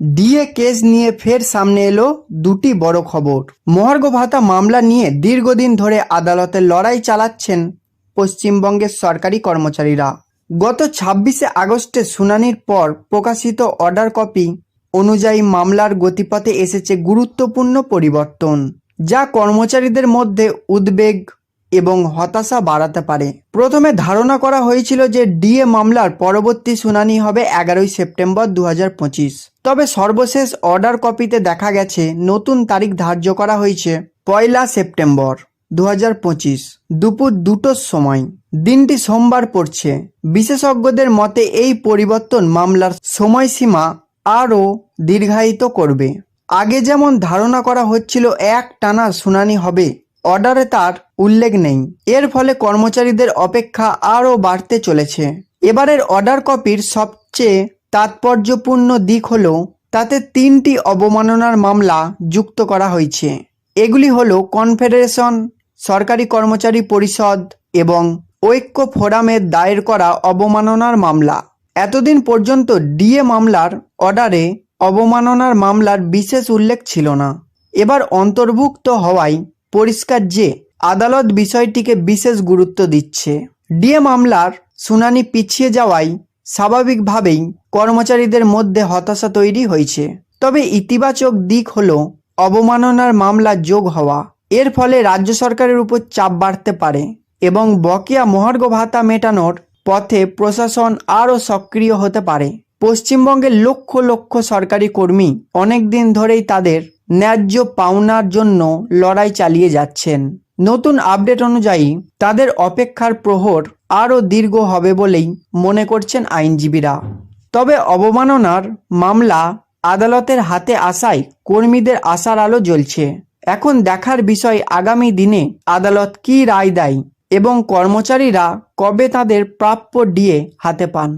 DA case নিয়ে ফের সামনে এলো দুটি বড় খবর। মহার্ঘ ভাতা মামলা নিয়ে দীর্ঘদিন ধরে আদালতে লড়াই চালাচ্ছেন পশ্চিমবঙ্গের সরকারি কর্মচারীরা। গত ছাব্বিশে আগস্টে শুনানির পর প্রকাশিত অর্ডার কপি অনুযায়ী মামলার গতিপথে এসেছে গুরুত্বপূর্ণ পরিবর্তন, যা কর্মচারীদের মধ্যে উদ্বেগ এবং হতাশা বাড়াতে পারে। প্রথমে ধারণা করা হয়েছিল যে ডিএ মামলার পরবর্তী শুনানি হবে এগারোই সেপ্টেম্বর দু হাজার পঁচিশ। তবে সর্বশেষ অর্ডার কপিতে দেখা গেছে, নতুন তারিখ ধার্য করা হয়েছে পয়লা সেপ্টেম্বর দু হাজার পঁচিশ, দুপুর দুটোর সময়। দিনটি সোমবার পড়ছে। বিশেষজ্ঞদের মতে এই পরিবর্তন মামলার সময়সীমা আরও দীর্ঘায়িত করবে। আগে যেমন ধারণা করা হচ্ছিল এক টানা শুনানি হবে অর্ডারে তার উল্লেখ নেই। এর ফলে কর্মচারীদের অপেক্ষা আরও বাড়তে চলেছে। এবারের অর্ডার কপির সবচেয়ে তাৎপর্যপূর্ণ দিক হল, তাতে তিনটি অবমাননার মামলা যুক্ত করা হয়েছে। এগুলি হলো কনফেডারেশন, সরকারি কর্মচারী পরিষদ এবং ঐক্য ফোরামের দায়ের করা অবমাননার মামলা। এতদিন পর্যন্ত ডিএ মামলার অর্ডারে অবমাননার মামলার বিশেষ উল্লেখ ছিল না। এবার অন্তর্ভুক্ত হওয়ায় পরিষ্কার যে আদালত বিষয়টিকে বিশেষ গুরুত্ব দিচ্ছে। ডিএ মামলার শুনানি পিছিয়ে যাওয়ায় স্বাভাবিকভাবেই কর্মচারীদের মধ্যে হতাশা তৈরি হয়েছে। তবে ইতিবাচক দিক হল অবমাননার মামলা যোগ হওয়া। এর ফলে রাজ্য সরকারের উপর চাপ বাড়তে পারে এবং বকেয়া মহার্ঘ ভাতা মেটানোর পথে প্রশাসন আরও সক্রিয় হতে পারে। পশ্চিমবঙ্গের লক্ষ লক্ষ সরকারি কর্মী অনেক দিন ধরেই তাদের ন্যায্য পাওনার জন্য লড়াই চালিয়ে যাচ্ছেন। নতুন আপডেট অনুযায়ী তাদের অপেক্ষার প্রহর আরও দীর্ঘ হবে বলেই মনে করছেন আইনজীবীরা। তবে অবমাননার মামলা আদালতের হাতে আসায় কর্মীদের আশার আলো জ্বলছে। এখন দেখার বিষয় আগামী দিনে আদালত কী রায় দেয় এবং কর্মচারীরা কবে তাদের প্রাপ্য ডিএ হাতে পান।